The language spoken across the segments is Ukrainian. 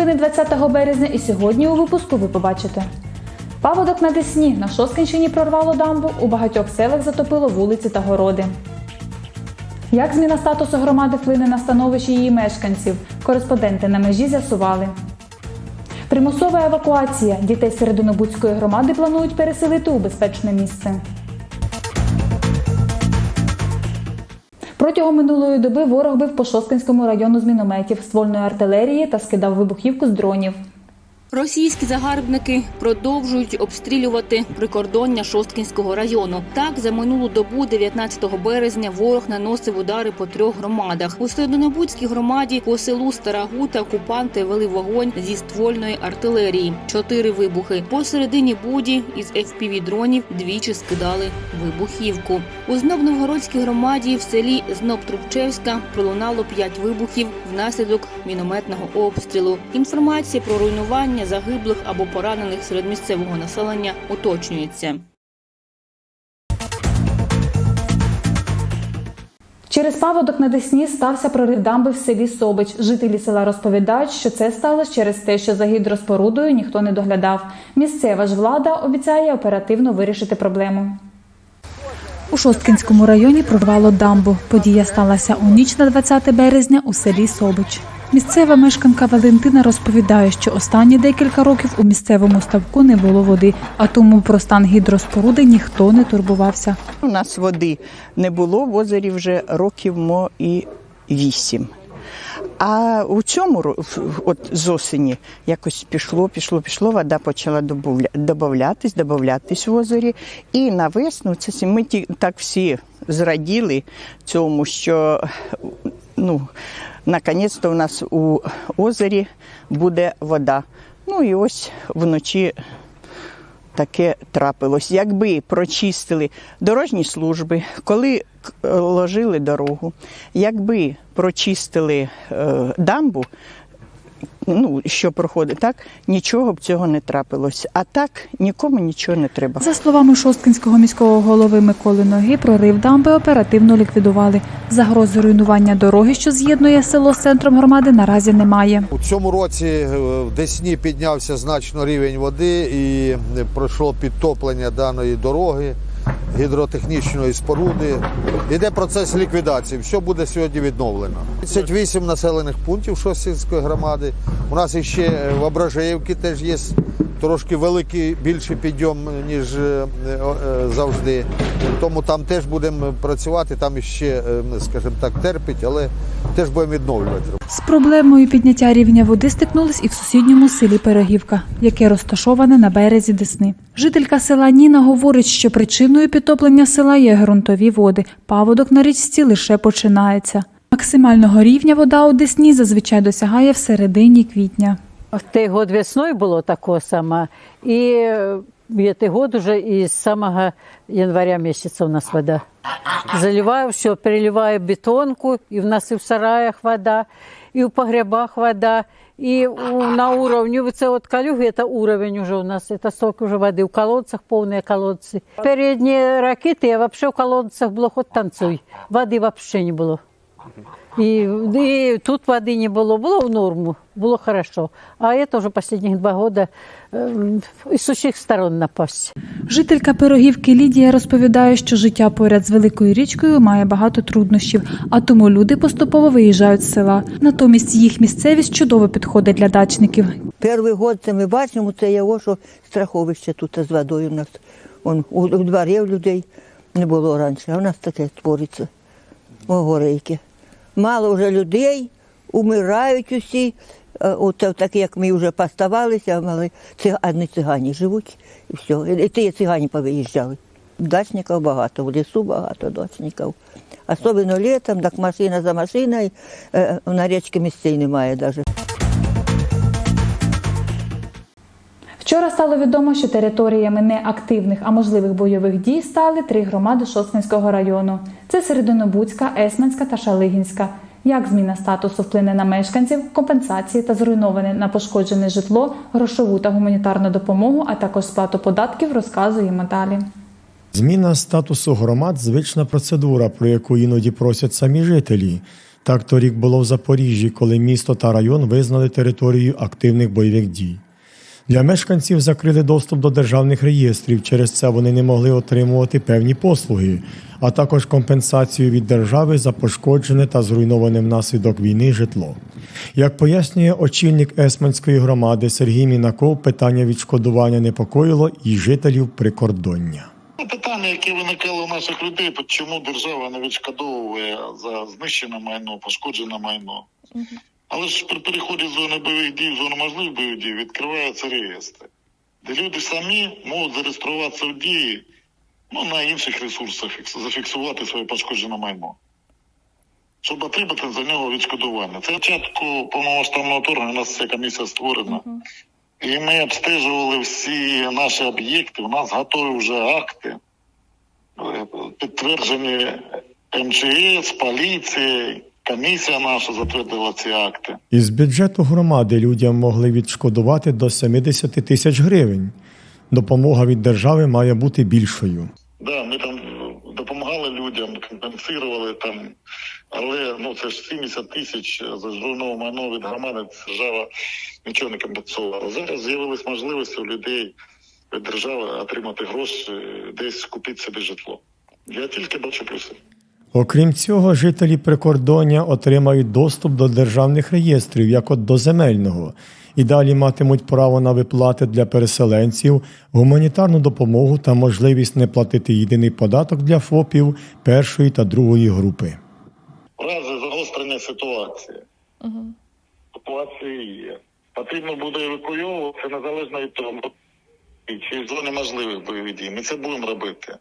новини 20 березня і сьогодні у випуску ви побачите. Паводок на Десні на Шосткинщині прорвало дамбу, у багатьох селах затопило вулиці та городи. Як зміна статусу громади вплине на становище її мешканців? Кореспонденти на межі з'ясували. Примусова евакуація. Дітей Серединобудської громади планують переселити у безпечне місце. Протягом минулої доби ворог бив по Шосткинському району з мінометів, ствольної артилерії та скидав вибухівку з дронів. Російські загарбники продовжують обстрілювати прикордоння Шосткінського району. Так, за минулу добу, 19 березня, ворог наносив удари по трьох громадах. У Серединобудській громаді по селу Стара Гута окупанти вели вогонь зі ствольної артилерії. Чотири вибухи. Посередині буді із fpv дронів двічі скидали вибухівку. У Знобновгородській громаді в селі Знобтрубчевська пролунало п'ять вибухів внаслідок мінометного обстрілу. Інформація про руйнування загиблих або поранених серед місцевого населення уточнюється. Через паводок на Десні стався прорив дамби в селі Собич. Жителі села розповідають, що це сталося через те, що за гідроспорудою ніхто не доглядав. Місцева ж влада обіцяє оперативно вирішити проблему. У Шосткинському районі прорвало дамбу. Подія сталася у ніч на 20 березня у селі Собич. Місцева мешканка Валентина розповідає, що останні декілька років у місцевому ставку не було води, а тому про стан гідроспоруди ніхто не турбувався. У нас води не було в озері вже років мо і вісім. А у цьому от з осені якось пішло, пішло, пішло, вода почала добавлятись, добавлятись в озері. І на весну це ми так всі зраділи цьому, що ну, наконець-то у нас у озері буде вода. Ну і ось вночі таке трапилось. Якби прочистили дорожні служби, коли ложили дорогу, якби прочистили е, дамбу, ну, що проходить, так, нічого б цього не трапилось. А так нікому нічого не треба. За словами Шосткинського міського голови Миколи Ноги, прорив дамби оперативно ліквідували. Загрози руйнування дороги, що з'єднує село з центром громади, наразі немає. У цьому році е, в Десні піднявся значно рівень води і е, пройшло підтоплення даної дороги, гідротехнічної споруди. Йде процес ліквідації. Все буде сьогодні відновлено. 38 населених пунктів Шостинської громади. У нас ще е, в Ображеївці теж є трошки великий більший підйом, ніж е, е, завжди. Тому там теж будемо працювати, там ще, скажімо так, терпить, але теж будемо відновлювати. З проблемою підняття рівня води стикнулись і в сусідньому селі Перегівка, яке розташоване на березі Десни. Жителька села Ніна говорить, що причиною підтоплення села є ґрунтові води. Паводок на річці лише починається. Максимального рівня вода у Десні зазвичай досягає в середині квітня. Той год весною було таке саме, і в год уже із самого января місяця у нас вода. Заливаю все, переливаю бетонку, і в нас і в сараях вода, і в погребах вода, у, на уровні, це от калюги, це уровень уже у нас, це столько уже води, в колодцях повні колодці. Передні ракети, я взагалі в колодцях було хоч танцюй, води взагалі не було. І, і тут води не було, було в норму, було хорошо. А це вже останні два роки е, з усіх сторон напасть. Жителька Пирогівки Лідія розповідає, що життя поряд з великою річкою має багато труднощів, а тому люди поступово виїжджають з села. Натомість їх місцевість чудово підходить для дачників. Перший год це ми бачимо, це його, що страховище тут з водою у нас. Он, у, у дворі людей не було раніше, а у нас таке твориться. О, горейки. Мало вже людей, умирають усі. Е, От так як ми вже поставалися, мали циг... цигані живуть і все. І ті цигані повиїжджали. Дачників багато, в лісу багато дачників. Особливо літом, так машина за машиною, е, на річці місцей немає навіть. Вчора стало відомо, що територіями неактивних, а можливих бойових дій стали три громади Шосткинського району: це Серединобудська, Есменська та Шалигінська. Як зміна статусу вплине на мешканців, компенсації та зруйноване на пошкоджене житло, грошову та гуманітарну допомогу, а також сплату податків, розказуємо далі. Зміна статусу громад звична процедура, про яку іноді просять самі жителі. Так торік було в Запоріжжі, коли місто та район визнали територією активних бойових дій. Для мешканців закрили доступ до державних реєстрів. Через це вони не могли отримувати певні послуги, а також компенсацію від держави за пошкоджене та зруйноване внаслідок війни житло. Як пояснює очільник Есманської громади Сергій Мінаков, питання відшкодування непокоїло і жителів прикордоння. Ну, Питання, яке виникало у наших людей, чому держава не відшкодовує за знищене майно, пошкоджене майно. Але ж при переході з зони бойових дій в зону можливих бойових дій відкриваються реєстри, де люди самі можуть зареєструватися в дії ну, на інших ресурсах, фікс- зафіксувати своє пошкоджене майно. Щоб отримати за нього відшкодування. Це початку повномасштабного вторгнення у нас ця комісія створена. І ми обстежували всі наші об'єкти. У нас готові вже акти, е, підтверджені МЧС, поліція, комісія наша затвердила ці акти. Із бюджету громади людям могли відшкодувати до 70 тисяч гривень. Допомога від держави має бути більшою. Да, ми там допомагали людям, компенсували там, але ну це ж 70 тисяч за житлове майно від громади держава нічого не компенсувала. Зараз з'явилась можливість у людей від держави отримати гроші, десь купити собі житло. Я тільки бачу плюси. Окрім цього, жителі прикордоння отримають доступ до державних реєстрів, як от до земельного, і далі матимуть право на виплати для переселенців, гуманітарну допомогу та можливість не платити єдиний податок для ФОПів першої та другої групи. В разі загострення ситуації. Ситуації є. Потрібно буде евакуйовувати незалежно від того, чи в зоні можливих бойових дій. Ми це будемо робити.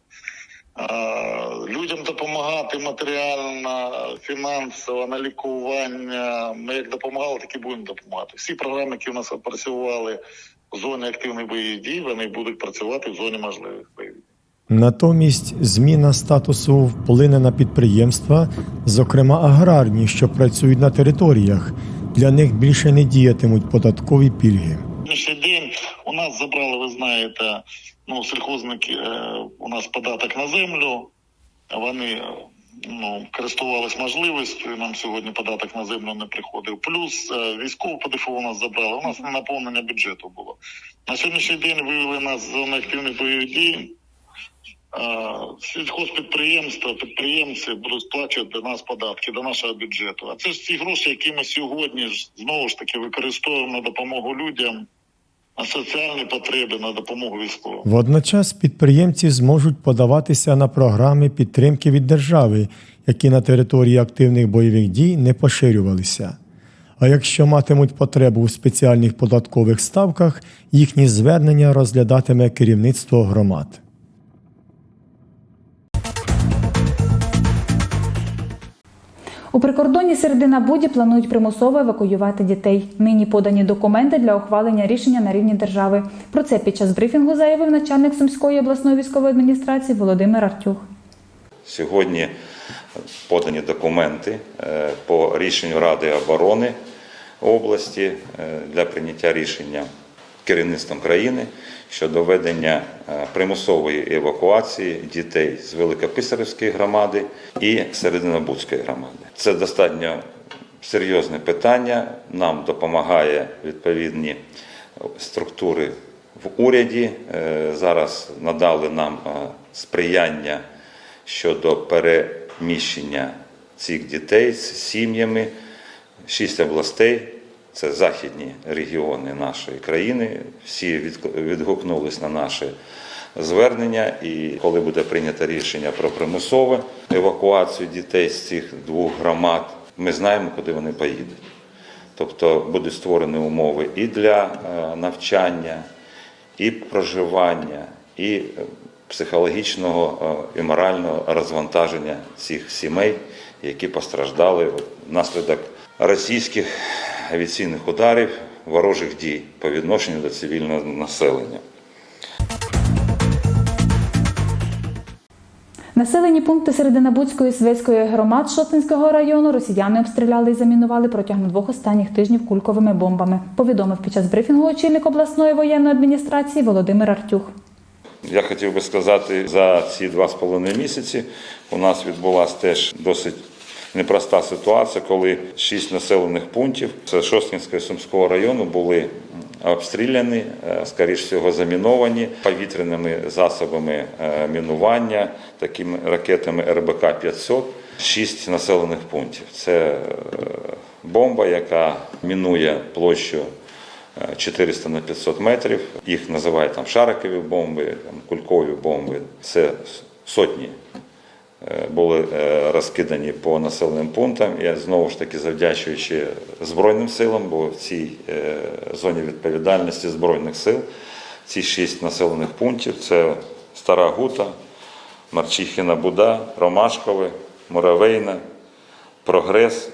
Людям допомагати матеріально, фінансово, на лікування. Ми як допомагали, так і будемо допомагати. Всі програми, які у нас працювали в зоні активних бойових дій, вони будуть працювати в зоні можливих бойових дій. Натомість зміна статусу вплине на підприємства, зокрема аграрні, що працюють на територіях. Для них більше не діятимуть податкові пільги. сьогоднішній день нас забрали, ви знаєте, ну, сільхозники, е, у нас податок на землю. Вони е, ну, користувались можливістю, нам сьогодні податок на землю не приходив. Плюс е, військову ПДФО у нас забрали. У нас не наповнення бюджету було. На сьогоднішній день вивели нас з зони активних бойових дій. Сільхозпідприємства, підприємці будуть сплачувати до нас податки, до нашого бюджету. А це ж ці гроші, які ми сьогодні ж знову ж таки використовуємо на допомогу людям, на соціальні потреби, на допомогу військовим. Водночас підприємці зможуть подаватися на програми підтримки від держави, які на території активних бойових дій не поширювалися. А якщо матимуть потребу у спеціальних податкових ставках, їхні звернення розглядатиме керівництво громад. У прикордонні середина Буді планують примусово евакуювати дітей. Нині подані документи для ухвалення рішення на рівні держави. Про це під час брифінгу заявив начальник Сумської обласної військової адміністрації Володимир Артюх. Сьогодні подані документи е, по рішенню Ради оборони області е, для прийняття рішення керівництвом країни щодо ведення е, примусової евакуації дітей з Великописарівської громади і Серединобудської громади. Це достатньо серйозне питання. Нам допомагає відповідні структури в уряді. Е, Зараз надали нам е, сприяння щодо переміщення цих дітей з сім'ями. Шість областей це західні регіони нашої країни. Всі відгукнулись на наше звернення. І коли буде прийнято рішення про примусову евакуацію дітей з цих двох громад, ми знаємо, куди вони поїдуть. Тобто будуть створені умови і для е, навчання, і проживання, і е, психологічного е, і морального розвантаження цих сімей, які постраждали внаслідок російських авіаційних ударів, ворожих дій по відношенню до цивільного населення. Населені пункти Серединобудської і Свецької громад Шотинського району росіяни обстріляли і замінували протягом двох останніх тижнів кульковими бомбами. Повідомив під час брифінгу очільник обласної воєнної адміністрації Володимир Артюх. Я хотів би сказати, за ці два з половиною місяці у нас відбулася теж досить непроста ситуація, коли шість населених пунктів Шосткінського і Сумського району були обстріляні, е, скоріш всього заміновані повітряними засобами е, мінування, такими ракетами РБК-500. Шість населених пунктів. Це е, бомба, яка мінує площу е, 400 на 500 метрів. Їх називають там шарикові бомби, там, кулькові бомби. Це сотні були е, розкидані по населеним пунктам. Я знову ж таки завдячуючи Збройним силам, бо в цій е, зоні відповідальності Збройних сил ці шість населених пунктів це Стара Гута, Марчихіна Буда, Ромашкове, Муравейна, Прогрес,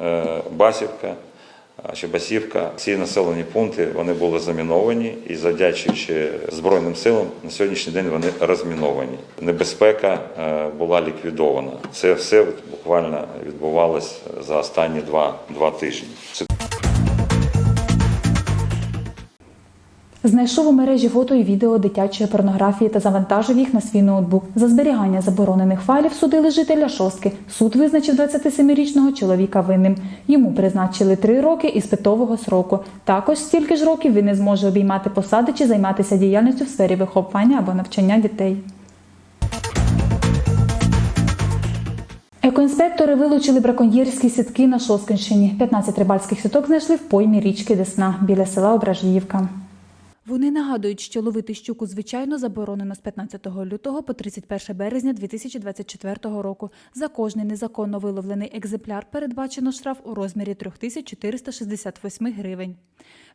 е, Басівка. А ще Басівка. Ці населені пункти вони були заміновані і завдячуючи Збройним силам на сьогоднішній день вони розміновані. Небезпека е, була ліквідована. Це все буквально відбувалось за останні два, два тижні. Знайшов у мережі фото і відео дитячої порнографії та завантажив їх на свій ноутбук. За зберігання заборонених файлів судили жителя шостки. Суд визначив 27-річного чоловіка винним. Йому призначили три роки іспитового сроку. Також стільки ж років він не зможе обіймати посади чи займатися діяльністю в сфері виховання або навчання дітей. Екоінспектори вилучили браконьєрські сітки на Шоскинщині. 15 рибальських сіток знайшли в поймі річки Десна біля села Ображіївка. Вони нагадують, що ловити щуку звичайно заборонено з 15 лютого по 31 березня 2024 року. За кожний незаконно виловлений екземпляр передбачено штраф у розмірі 3468 гривень.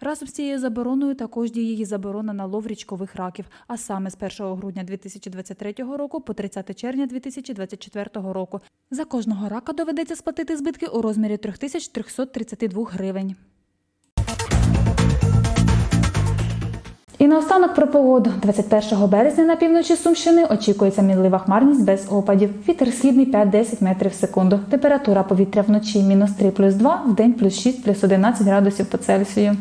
Разом з цією забороною також діє її заборона на лов річкових раків, а саме з 1 грудня 2023 року по 30 червня 2024 року. За кожного рака доведеться сплатити збитки у розмірі 3332 гривень. І наостанок про погоду. 21 березня на півночі Сумщини очікується мінлива хмарність без опадів. Вітер східний 5-10 метрів в секунду. Температура повітря вночі мінус 3 плюс 2, в день плюс 6 плюс 11 градусів по Цельсію.